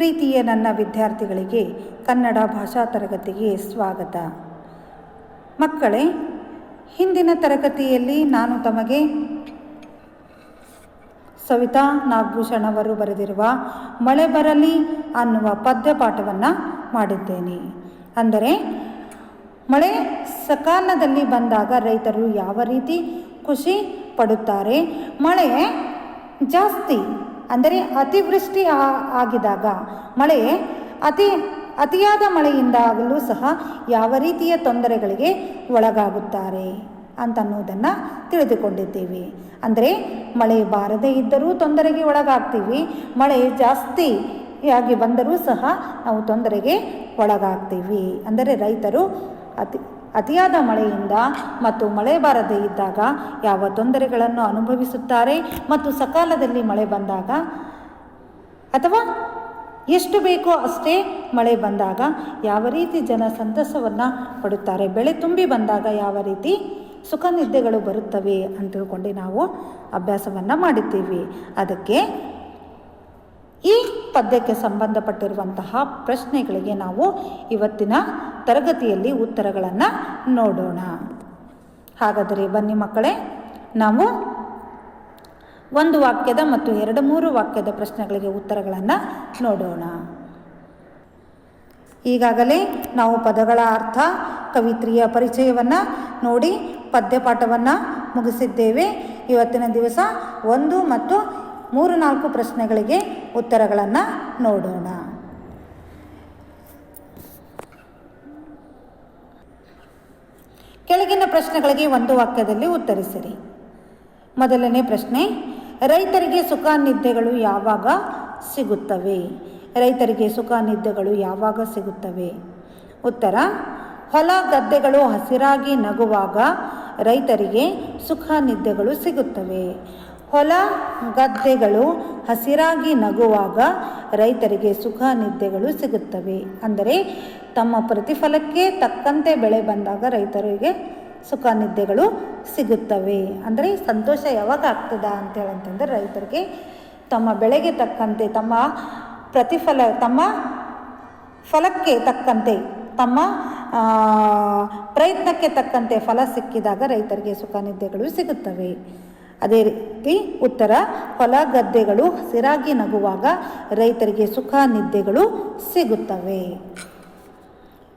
ಪ್ರೀತಿಯ ನನ್ನ ವಿದ್ಯಾರ್ಥಿಗಳಿಗೆ ಕನ್ನಡ ಭಾಷಾ ತರಗತಿಗೆ ಸ್ವಾಗತ. ಮಕ್ಕಳೇ, ಹಿಂದಿನ ತರಗತಿಯಲ್ಲಿ ನಾನು ತಮಗೆ ಸವಿತಾ ನಾಗಭೂಷಣ್ ಅವರು ಬರೆದಿರುವ ಮಳೆ ಬರಲಿ ಅನ್ನುವ ಪದ್ಯಪಾಠವನ್ನು ಮಾಡಿದ್ದೇನೆ. ಅಂದರೆ, ಮಳೆ ಸಕಾಲದಲ್ಲಿ ಬಂದಾಗ ರೈತರು ಯಾವ ರೀತಿ ಖುಷಿ ಪಡುತ್ತಾರೆ, ಮಳೆ ಜಾಸ್ತಿ ಅಂದರೆ ಅತಿವೃಷ್ಟಿ ಆಗಿದಾಗ ಮಳೆ ಅತಿ, ಅತಿಯಾದ ಮಳೆಯಿಂದಾಗಲೂ ಸಹ ಯಾವ ರೀತಿಯ ತೊಂದರೆಗಳಿಗೆ ಒಳಗಾಗುತ್ತಾರೆ ಅಂತನ್ನುವುದನ್ನು ತಿಳಿದುಕೊಂಡಿದ್ದೀವಿ. ಅಂದರೆ ಮಳೆ ಬಾರದೇ ಇದ್ದರೂ ತೊಂದರೆಗೆ ಒಳಗಾಗ್ತೀವಿ, ಮಳೆ ಜಾಸ್ತಿ ಆಗಿ ಬಂದರೂ ಸಹ ನಾವು ತೊಂದರೆಗೆ ಒಳಗಾಗ್ತೀವಿ. ಅಂದರೆ ರೈತರು ಅತಿ ಅತಿಯಾದ ಮಳೆಯಿಂದ ಮತ್ತು ಮಳೆ ಬಾರದೇ ಇದ್ದಾಗ ಯಾವ ತೊಂದರೆಗಳನ್ನು ಅನುಭವಿಸುತ್ತಾರೆ ಮತ್ತು ಸಕಾಲದಲ್ಲಿ ಮಳೆ ಬಂದಾಗ? ಅಥವಾ ಎಷ್ಟು ಬೇಕೋ ಅಷ್ಟೇ ಮಳೆ ಬಂದಾಗ ಯಾವ ರೀತಿ ಜನ ಸಂತಸವನ್ನು ಪಡುತ್ತಾರೆ? ಬೆಳೆ ತುಂಬಿ ಬಂದಾಗ ಯಾವ ರೀತಿ ಸುಖ ನಿದ್ದೆಗಳು ಬರುತ್ತವೆ ಅಂತ ತಿಳ್ಕೊಂಡು ನಾವು ಅಭ್ಯಾಸವನ್ನು ಮಾಡಿದ್ದೀವಿ. ಅದಕ್ಕೆ ಈ ಪದ್ಯಕ್ಕೆ ಸಂಬಂಧಪಟ್ಟಿರುವಂತಹ ಪ್ರಶ್ನೆಗಳಿಗೆ ನಾವು ಇವತ್ತಿನ ತರಗತಿಯಲ್ಲಿ ಉತ್ತರಗಳನ್ನು ನೋಡೋಣ. ಹಾಗಾದರೆ ಬನ್ನಿ ಮಕ್ಕಳೇ, ನಾವು ಒಂದು ವಾಕ್ಯದ ಮತ್ತು ಎರಡು ಮೂರು ವಾಕ್ಯದ ಪ್ರಶ್ನೆಗಳಿಗೆ ಉತ್ತರಗಳನ್ನು ನೋಡೋಣ. ಈಗಾಗಲೇ ನಾವು ಪದಗಳ ಅರ್ಥ, ಕವಿತ್ರಿಯ ಪರಿಚಯವನ್ನು ನೋಡಿ ಪದ್ಯಪಾಠವನ್ನು ಮುಗಿಸಿದ್ದೇವೆ. ಇವತ್ತಿನ ದಿವಸ ಒಂದು ಮತ್ತು ಮೂರು ನಾಲ್ಕು ಪ್ರಶ್ನೆಗಳಿಗೆ ಉತ್ತರಗಳನ್ನು ನೋಡೋಣ. ಕೆಳಗಿನ ಪ್ರಶ್ನೆಗಳಿಗೆ ಒಂದು ವಾಕ್ಯದಲ್ಲಿ ಉತ್ತರಿಸಿರಿ. ಮೊದಲನೇ ಪ್ರಶ್ನೆ, ರೈತರಿಗೆ ಸುಖ ನಿದ್ದೆಗಳು ಯಾವಾಗ ಸಿಗುತ್ತವೆ? ರೈತರಿಗೆ ಸುಖ ನಿದ್ದೆಗಳು ಯಾವಾಗ ಸಿಗುತ್ತವೆ? ಉತ್ತರ, ಹೊಲ ಗದ್ದೆಗಳು ಹಸಿರಾಗಿ ನಗುವಾಗ ರೈತರಿಗೆ ಸುಖ ನಿದ್ದೆಗಳು ಸಿಗುತ್ತವೆ. ಹೊಲ ಗದ್ದೆಗಳು ಹಸಿರಾಗಿ ನಗುವಾಗ ರೈತರಿಗೆ ಸುಖ ನಿದ್ದೆಗಳು ಸಿಗುತ್ತವೆ. ಅಂದರೆ ತಮ್ಮ ಪ್ರತಿಫಲಕ್ಕೆ ತಕ್ಕಂತೆ ಬೆಳೆ ಬಂದಾಗ ರೈತರಿಗೆ ಸುಖ ನಿದ್ದೆಗಳು ಸಿಗುತ್ತವೆ. ಅಂದರೆ ಸಂತೋಷ ಯಾವಾಗ ಆಗ್ತದ ಅಂತೇಳಂತಂದರೆ ರೈತರಿಗೆ ತಮ್ಮ ಬೆಳೆಗೆ ತಕ್ಕಂತೆ, ತಮ್ಮ ಪ್ರತಿಫಲ, ತಮ್ಮ ಫಲಕ್ಕೆ ತಕ್ಕಂತೆ, ತಮ್ಮ ಪ್ರಯತ್ನಕ್ಕೆ ತಕ್ಕಂತೆ ಫಲ ಸಿಕ್ಕಿದಾಗ ರೈತರಿಗೆ ಸುಖ ನಿದ್ದೆಗಳು ಸಿಗುತ್ತವೆ. ಅದೇ ರೀತಿ ಉತ್ತರ ಹೊಲ ಗದ್ದೆಗಳು ಹಸಿರಾಗಿ ನಗುವಾಗ ರೈತರಿಗೆ ಸುಖ ನಿದ್ದೆಗಳು ಸಿಗುತ್ತವೆ.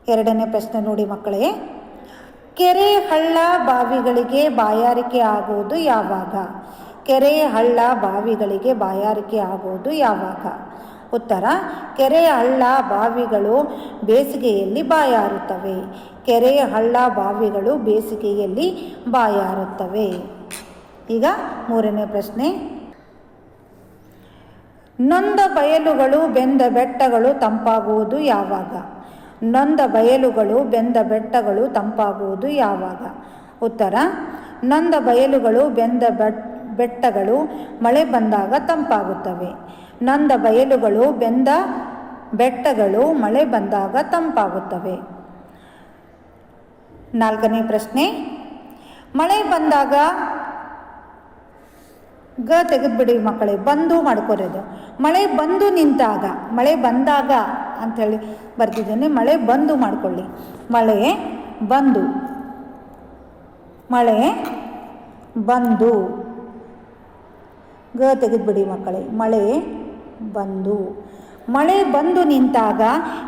ಎರಡನೇ ಪ್ರಶ್ನೆ ನೋಡಿ ಮಕ್ಕಳೇ, ಕೆರೆ ಹಳ್ಳ ಬಾವಿಗಳಿಗೆ ಬಾಯಾರಿಕೆ ಆಗುವುದು ಯಾವಾಗ? ಕೆರೆ ಹಳ್ಳ ಬಾವಿಗಳಿಗೆ ಬಾಯಾರಿಕೆ ಆಗುವುದು ಯಾವಾಗ? ಉತ್ತರ, ಕೆರೆ ಹಳ್ಳ ಬಾವಿಗಳು ಬೇಸಿಗೆಯಲ್ಲಿ ಬಾಯಾರುತ್ತವೆ. ಕೆರೆ ಹಳ್ಳ ಬಾವಿಗಳು ಬೇಸಿಗೆಯಲ್ಲಿ ಬಾಯಾರುತ್ತವೆ. ಈಗ ಮೂರನೇ ಪ್ರಶ್ನೆ. ನೊಂದ ಬಯಲುಗಳು ಬೆಂದ ಬೆಟ್ಟಗಳು ತಂಪಾಗುವುದು ಯಾವಾಗ? ನೊಂದ ಬಯಲುಗಳು ಬೆಂದ ಬೆಟ್ಟಗಳು ತಂಪಾಗುವುದು ಯಾವಾಗ? ಉತ್ತರ, ನೊಂದ ಬಯಲುಗಳು ಬೆಂದ ಬೆಟ್, ಬೆಟ್ಟಗಳು ಮಳೆ ಬಂದಾಗ ತಂಪಾಗುತ್ತವೆ. ನೊಂದ ಬಯಲುಗಳು ಬೆಂದ ಬೆಟ್ಟಗಳು ಮಳೆ ಬಂದಾಗ ತಂಪಾಗುತ್ತವೆ. ನಾಲ್ಕನೇ ಪ್ರಶ್ನೆ, ಮಳೆ ಬಂದಾಗ ಗ ತೆಗೆದುಬಿಡಿ ಮಕ್ಕಳೇ, ಬಂದು ಮಾಡ್ಕೊರೋದು. ಮಳೆ ಬಂದು ನಿಂತಾಗ, ಮಳೆ ಬಂದಾಗ ಅಂಥೇಳಿ ಬರ್ತಿದ್ದೇನೆ ಮಳೆ ಬಂದು ಮಾಡ್ಕೊಳ್ಳಿ. ಮಳೆ ಬಂದು ಮಳೆ ಬಂದು. ಗ ತೆಗೆದುಬಿಡಿ ಮಕ್ಕಳೇ, ಮಳೆ ಬಂದು. ಮಳೆ ಬಂದು ನಿಂತಾಗ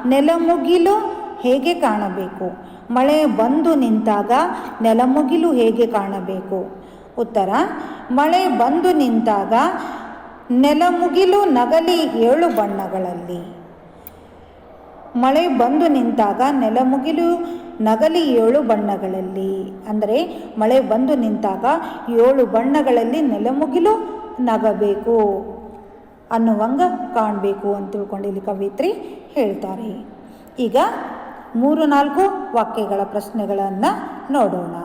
ನೆಲಮುಗಿಲು ಹೇಗೆ ಕಾಣಬೇಕು? ಮಳೆ ಬಂದು ನಿಂತಾಗ ನೆಲಮುಗಿಲು ಹೇಗೆ ಕಾಣಬೇಕು? ಉತ್ತರ, ಮಳೆ ಬಂದು ನಿಂತಾಗ ನೆಲಮುಗಿಲು ನಗಲಿ ಏಳು ಬಣ್ಣಗಳಲ್ಲಿ. ಮಳೆ ಬಂದು ನಿಂತಾಗ ನೆಲಮುಗಿಲು ನಗಲಿ ಏಳು ಬಣ್ಣಗಳಲ್ಲಿ. ಅಂದರೆ ಮಳೆ ಬಂದು ನಿಂತಾಗ ಏಳು ಬಣ್ಣಗಳಲ್ಲಿ ನೆಲಮುಗಿಲು ನಗಬೇಕು ಅನ್ನುವಂಗ ಕಾಣಬೇಕು ಅಂತ ತಿಳ್ಕೊಂಡು ಇಲ್ಲಿ ಕವಿತ್ರಿ ಹೇಳ್ತಾರೆ. ಈಗ ಮೂರು ನಾಲ್ಕು ವಾಕ್ಯಗಳ ಪ್ರಶ್ನೆಗಳನ್ನು ನೋಡೋಣ.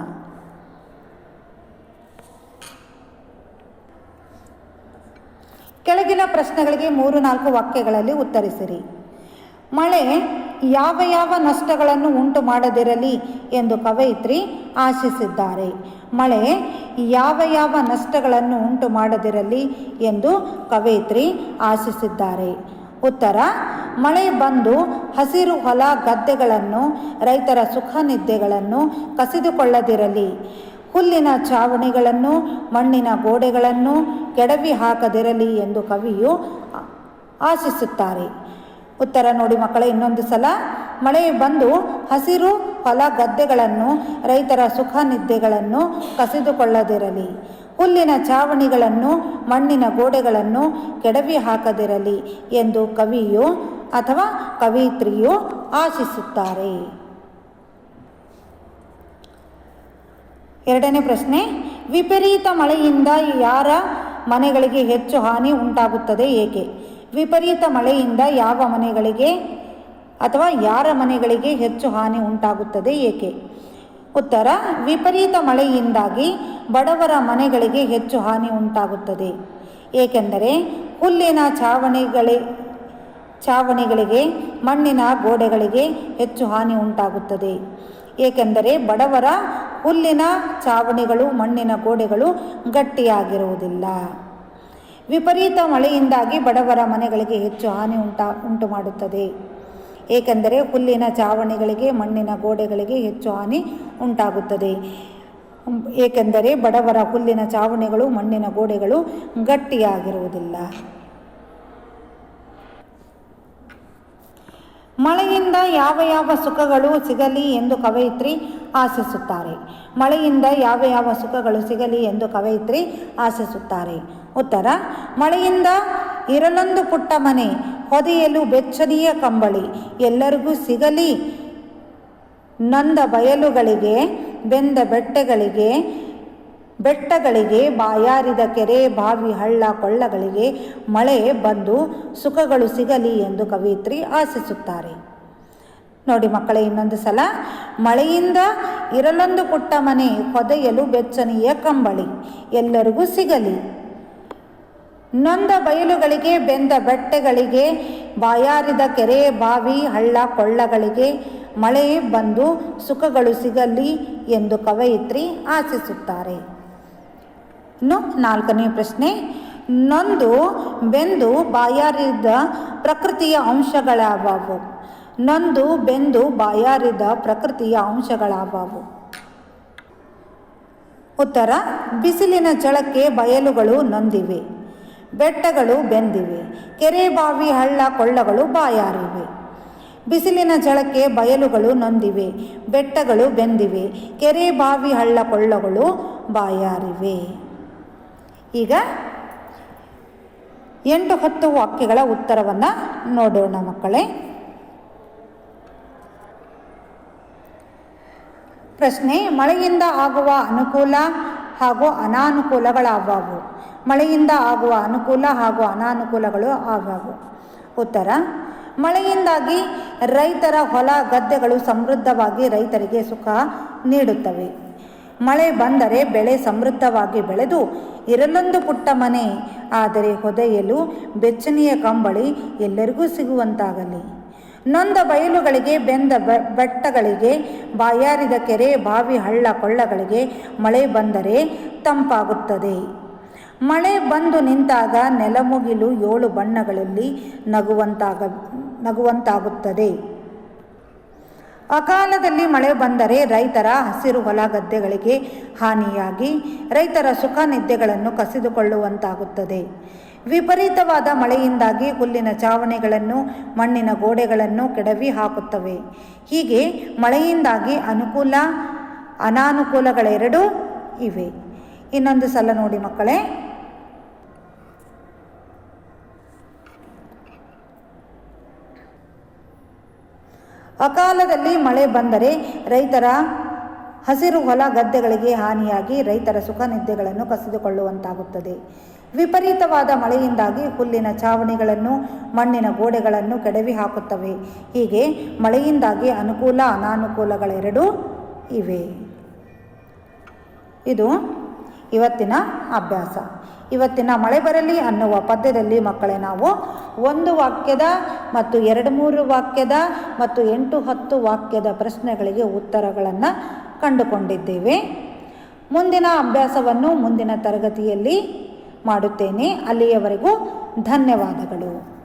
ಕೆಳಗಿನ ಪ್ರಶ್ನೆಗಳಿಗೆ ಮೂರು ನಾಲ್ಕು ವಾಕ್ಯಗಳಲ್ಲಿ ಉತ್ತರಿಸಿರಿ. ಮಳೆ ಯಾವ ಯಾವ ನಷ್ಟಗಳನ್ನು ಉಂಟು ಮಾಡದಿರಲಿ ಎಂದು ಕವಯಿತ್ರಿ ಆಶಿಸಿದ್ದಾರೆ. ಮಳೆ ಯಾವ ಯಾವ ನಷ್ಟಗಳನ್ನು ಉಂಟು ಮಾಡದಿರಲಿ ಎಂದು ಕವಯಿತ್ರಿ ಆಶಿಸಿದ್ದಾರೆ. ಉತ್ತರ, ಮಳೆ ಬಂದು ಹಸಿರು ಹೊಲ ಗದ್ದೆಗಳನ್ನು, ರೈತರ ಸುಖ ನಿದ್ದೆಗಳನ್ನು ಕಸಿದುಕೊಳ್ಳದಿರಲಿ. ಹುಲ್ಲಿನ ಚಾವಣಿಗಳನ್ನು ಮಣ್ಣಿನ ಗೋಡೆಗಳನ್ನು ಕೆಡವಿ ಹಾಕದಿರಲಿ ಎಂದು ಕವಿಯು ಆಶಿಸುತ್ತಾರೆ. ಉತ್ತರ ನೋಡಿ ಮಕ್ಕಳ, ಇನ್ನೊಂದು ಸಲ ಮಳೆ ಬಂದು ಹಸಿರು ಹೊಲ ಗದ್ದೆಗಳನ್ನು, ರೈತರ ಸುಖ ನಿದ್ದೆಗಳನ್ನು ಕಸಿದುಕೊಳ್ಳದಿರಲಿ. ಹುಲ್ಲಿನ ಚಾವಣಿಗಳನ್ನು ಮಣ್ಣಿನ ಗೋಡೆಗಳನ್ನು ಕೆಡವಿ ಹಾಕದಿರಲಿ ಎಂದು ಕವಿಯು ಅಥವಾ ಕವಿತ್ರಿಯು ಆಶಿಸುತ್ತಾರೆ. ಎರಡನೇ ಪ್ರಶ್ನೆ, ವಿಪರೀತ ಮಳೆಯಿಂದ ಯಾರ ಮನೆಗಳಿಗೆ ಹೆಚ್ಚು ಹಾನಿ ಉಂಟಾಗುತ್ತದೆ ಏಕೆ? ವಿಪರೀತ ಮಳೆಯಿಂದ ಯಾವ ಮನೆಗಳಿಗೆ ಅಥವಾ ಯಾರ ಮನೆಗಳಿಗೆ ಹೆಚ್ಚು ಹಾನಿ ಉಂಟಾಗುತ್ತದೆ ಏಕೆ? ಉತ್ತರ, ವಿಪರೀತ ಮಳೆಯಿಂದಾಗಿ ಬಡವರ ಮನೆಗಳಿಗೆ ಹೆಚ್ಚು ಹಾನಿ ಉಂಟಾಗುತ್ತದೆ. ಏಕೆಂದರೆ ಹುಲ್ಲಿನ ಛಾವಣಿಗಳೇ, ಛಾವಣಿಗಳಿಗೆ, ಮಣ್ಣಿನ ಗೋಡೆಗಳಿಗೆ ಹೆಚ್ಚು ಹಾನಿ ಉಂಟಾಗುತ್ತದೆ. ಏಕೆಂದರೆ ಬಡವರ ಹುಲ್ಲಿನ ಚಾವಣಿಗಳು, ಮಣ್ಣಿನ ಗೋಡೆಗಳು ಗಟ್ಟಿಯಾಗಿರುವುದಿಲ್ಲ. ವಿಪರೀತ ಮಳೆಯಿಂದಾಗಿ ಬಡವರ ಮನೆಗಳಿಗೆ ಹೆಚ್ಚು ಹಾನಿ ಉಂಟಾ, ಉಂಟು ಮಾಡುತ್ತದೆ. ಏಕೆಂದರೆ ಹುಲ್ಲಿನ ಚಾವಣಿಗಳಿಗೆ, ಮಣ್ಣಿನ ಗೋಡೆಗಳಿಗೆ ಹೆಚ್ಚು ಹಾನಿ ಉಂಟಾಗುತ್ತದೆ. ಏಕೆಂದರೆ ಬಡವರ ಹುಲ್ಲಿನ ಚಾವಣಿಗಳು, ಮಣ್ಣಿನ ಗೋಡೆಗಳು ಗಟ್ಟಿಯಾಗಿರುವುದಿಲ್ಲ. ಮಳೆಯಿಂದ ಯಾವ ಯಾವ ಸುಖಗಳು ಸಿಗಲಿ ಎಂದು ಕವಯಿತ್ರಿ ಆಶಿಸುತ್ತಾರೆ. ಮಳೆಯಿಂದ ಯಾವ ಯಾವ ಸುಖಗಳು ಸಿಗಲಿ ಎಂದು ಕವಯಿತ್ರಿ ಆಶಿಸುತ್ತಾರೆ. ಉತ್ತರ, ಮಳೆಯಿಂದ ಇರಲೊಂದು ಪುಟ್ಟ ಮನೆ, ಹೊದೆಯಲು ಬೆಚ್ಚನೆಯ ಕಂಬಳಿ, ಎಲ್ಲರಿಗೂ ಸಿಗಲಿ. ನಂದ ಬಯಲುಗಳಿಗೆ, ಬೆಂದ ಬೆಟ್ಟಗಳಿಗೆ ಬೆಟ್ಟಗಳಿಗೆ, ಬಾಯಾರಿದ ಕೆರೆ, ಬಾವಿ ಹಳ್ಳ ಕೊಳ್ಳಗಳಿಗೆ ಮಳೆ ಬಂದು ಸುಖಗಳು ಸಿಗಲಿ ಎಂದು ಕವಿತ್ರಿ ಆಶಿಸುತ್ತಾರೆ. ನೋಡಿ ಮಕ್ಕಳೇ, ಇನ್ನೊಂದು ಸಲ ಮಳೆಯಿಂದ ಇರಲೊಂದು ಪುಟ್ಟ ಮನೆ ಹೊದೆಯಲು ಬೆಚ್ಚನೆಯ ಕಂಬಳಿ ಎಲ್ಲರಿಗೂ ಸಿಗಲಿ. ನೊಂದ ಬಯಲುಗಳಿಗೆ, ಬೆಂದ ಬೆಟ್ಟಗಳಿಗೆ, ಬಾಯಾರಿದ ಕೆರೆ, ಬಾವಿ ಹಳ್ಳ ಕೊಳ್ಳಗಳಿಗೆ ಮಳೆ ಬಂದು ಸುಖಗಳು ಸಿಗಲಿ ಎಂದು ಕವಯಿತ್ರಿ ಆಶಿಸುತ್ತಾರೆ. ಇನ್ನು ನಾಲ್ಕನೇ ಪ್ರಶ್ನೆ, ನೊಂದು ಬೆಂದು ಬಾಯಾರಿದ ಪ್ರಕೃತಿಯ ಅಂಶಗಳಾವವು. ನೊಂದು ಬೆಂದು ಬಾಯಾರಿದ ಪ್ರಕೃತಿಯ ಅಂಶಗಳಾವವು. ಉತ್ತರ, ಬಿಸಿಲಿನ ಝಳಕ್ಕೆ ಬಯಲುಗಳು ನೊಂದಿವೆ. ಬೆಟ್ಟಗಳು ಬೆಂದಿವೆ. ಕೆರೆ ಬಾವಿ ಹಳ್ಳ ಕೊಳ್ಳಗಳು ಬಾಯಾರಿವೆ. ಬಿಸಿಲಿನ ಝಳಕ್ಕೆ ಬಯಲುಗಳು ನೊಂದಿವೆ. ಬೆಟ್ಟಗಳು ಬೆಂದಿವೆ. ಕೆರೆ ಬಾವಿ ಹಳ್ಳ ಕೊಳ್ಳಗಳು ಬಾಯಾರಿವೆ. ಈಗ ಎಂಟು ಹತ್ತು ವಾಕ್ಯಗಳ ಉತ್ತರವನ್ನು ನೋಡೋಣ ಮಕ್ಕಳೇ. ಪ್ರಶ್ನೆ, ಮಳೆಯಿಂದ ಆಗುವ ಅನುಕೂಲ ಹಾಗೂ ಅನಾನುಕೂಲಗಳಾವವು? ಮಳೆಯಿಂದ ಆಗುವ ಅನುಕೂಲ ಹಾಗೂ ಅನಾನುಕೂಲಗಳು ಆವವು? ಉತ್ತರ, ಮಳೆಯಿಂದಾಗಿ ರೈತರ ಹೊಲ ಗದ್ದೆಗಳು ಸಮೃದ್ಧವಾಗಿ ರೈತರಿಗೆ ಸುಖ ನೀಡುತ್ತವೆ. ಮಳೆ ಬಂದರೆ ಬೆಳೆ ಸಮೃದ್ಧವಾಗಿ ಬೆಳೆದು ಇರಲೊಂದು ಪುಟ್ಟ ಮನೆ. ಆದರೆ ಹೊದೆಯಲು ಬೆಚ್ಚನೆಯ ಕಂಬಳಿ ಎಲ್ಲರಿಗೂ ಸಿಗುವಂತಾಗಲಿ. ನೊಂದ ಬಯಲುಗಳಿಗೆ, ಬೆಂದ ಬೆಟ್ಟಗಳಿಗೆ, ಬಾಯಾರಿದ ಕೆರೆ, ಬಾವಿ ಹಳ್ಳ ಕೊಳ್ಳಗಳಿಗೆ ಮಳೆ ಬಂದರೆ ತಂಪಾಗುತ್ತದೆ. ಮಳೆ ಬಂದು ನಿಂತಾಗ ನೆಲಮುಗಿಲು ಏಳು ಬಣ್ಣಗಳಲ್ಲಿ ನಗುವಂತಾಗ, ನಗುವಂತಾಗುತ್ತದೆ. ಅಕಾಲದಲ್ಲಿ ಮಳೆ ಬಂದರೆ ರೈತರ ಹಸಿರು ಹೊಲ ಗದ್ದೆಗಳಿಗೆ ಹಾನಿಯಾಗಿ ರೈತರ ಸುಖ ನಿದ್ದೆಗಳನ್ನು ಕಸಿದುಕೊಳ್ಳುವಂತಾಗುತ್ತದೆ. ವಿಪರೀತವಾದ ಮಳೆಯಿಂದಾಗಿ ಹುಲ್ಲಿನ ಚಾವಣಿಗಳನ್ನು, ಮಣ್ಣಿನ ಗೋಡೆಗಳನ್ನು ಕೆಡವಿ ಹಾಕುತ್ತವೆ. ಹೀಗೆ ಮಳೆಯಿಂದಾಗಿ ಅನುಕೂಲ, ಅನಾನುಕೂಲಗಳೆರಡೂ ಇವೆ. ಇನ್ನೊಂದು ಸಲ ನೋಡಿ ಮಕ್ಕಳೇ. ಅಕಾಲದಲ್ಲಿ ಮಳೆ ಬಂದರೆ ರೈತರ ಹಸಿರು ಹೊಲ ಗದ್ದೆಗಳಿಗೆ ಹಾನಿಯಾಗಿ ರೈತರ ಸುಖ ನಿದ್ದೆಗಳನ್ನು ಕಸಿದುಕೊಳ್ಳುವಂತಾಗುತ್ತದೆ. ವಿಪರೀತವಾದ ಮಳೆಯಿಂದಾಗಿ ಹುಲ್ಲಿನ ಛಾವಣಿಗಳನ್ನು, ಮಣ್ಣಿನ ಗೋಡೆಗಳನ್ನು ಕೆಡವಿ ಹಾಕುತ್ತವೆ. ಹೀಗೆ ಮಳೆಯಿಂದಾಗಿ ಅನುಕೂಲ, ಅನಾನುಕೂಲಗಳೆರಡೂ ಇವೆ. ಇದು ಇವತ್ತಿನ ಅಭ್ಯಾಸ. ಇವತ್ತಿನ ಮಳೆ ಬರಲಿ ಅನ್ನುವ ಪದ್ಯದಲ್ಲಿ ಮಕ್ಕಳೇ, ನಾವು ಒಂದು ವಾಕ್ಯದ ಮತ್ತು ಎರಡು ಮೂರು ವಾಕ್ಯದ ಮತ್ತು ಎಂಟು ಹತ್ತು ವಾಕ್ಯದ ಪ್ರಶ್ನೆಗಳಿಗೆ ಉತ್ತರಗಳನ್ನು ಕಂಡುಕೊಂಡಿದ್ದೇವೆ. ಮುಂದಿನ ಅಭ್ಯಾಸವನ್ನು ಮುಂದಿನ ತರಗತಿಯಲ್ಲಿ ಮಾಡುತ್ತೇನೆ. ಅಲ್ಲಿಯವರೆಗೂ ಧನ್ಯವಾದಗಳು.